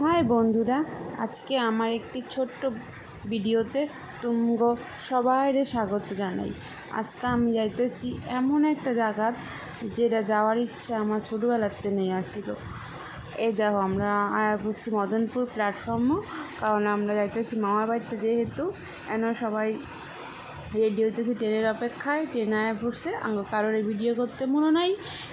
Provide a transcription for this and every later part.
High বন্ধুরা, আজকে আমার একটি ছোট্ট ভিডিওতে তুমগ সবাইরে স্বাগত জানাই। আজকে আমি যাইতেছি এমন একটা জায়গা যেটা যাওয়ার ইচ্ছা আমার ছোটোবেলাতে নিয়ে আসিল। এই দেখো, আমরা পড়ছি মদনপুর প্ল্যাটফর্মও কারণ আমরা যাইতেছি মামার বাড়িতে যেহেতু, এন সবাই রেডি হইতেছি ট্রেনের অপেক্ষায়, ট্রেন আয় পড়ছে। আঙ্গ কারোর ভিডিও করতে মনে নাই।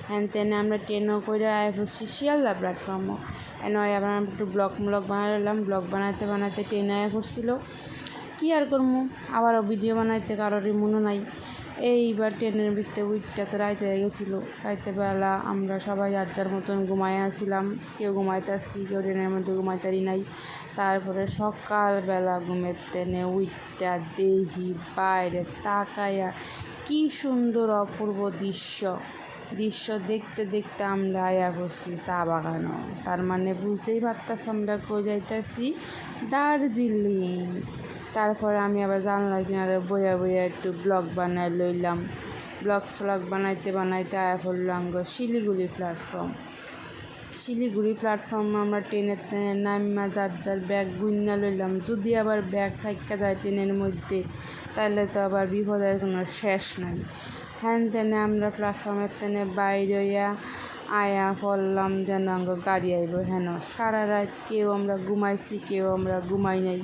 হ্যান তেনে আমরা ট্রেনও করে আয় পড়ছি শিয়ালদা প্ল্যাটফর্মও এন আবার একটু ব্লগ ব্লগ বানালাম ব্লগ বানাতে বানাতে ট্রেন আয় পড়ছিল। কী আর করব আবারও ভিডিও বানাইতে কারোরই মনে নাই। এইবার ট্রেনের ভিতরে উইটটা তো রাইতে হয়ে গেছিল। রাইতে বেলা আমরা সবাই যার যার মতন ঘুমায় আসছিলাম কেউ ঘুমাইতে আসছি, কেউ ট্রেনের মধ্যে ঘুমাইতারি নাই। তারপরে সকালবেলা ঘুমের ট্রেনে উইটটা দেহি বাইরে তাকায়া কি সুন্দর অপূর্ব দৃশ্য। দৃশ্য দেখতে দেখতে আমরা আয়া বসছি চা বাগানও তার মানে বুঝতেই পারতাস আমরা কো যাইতাছি? দার্জিলিং। তারপরে আমি আবার জানলার কিনারে বইয়া বইয়া একটু ব্লগ বানাই লইলাম। ব্লগ স্লগ বানাইতে বানাইতে আয়া পড়ল আঙ্গ শিলিগুড়ি প্ল্যাটফর্ম শিলিগুড়ি প্ল্যাটফর্মে আমরা ট্রেনের নামা যার যার ব্যাগ গুইনা লইলাম। যদি আবার ব্যাগ থাকা যায় ট্রেনের মধ্যে তাহলে তো আবার বিপদের কোনো শেষ নাই। হ্যান তেনে আমরা প্ল্যাটফর্মের তেনে বাইরে আয়া পড়লাম যেন গাড়ি আইব হেন। সারা রাত কেউ আমরা ঘুমাইছি, কেউ আমরা ঘুমাই নাই।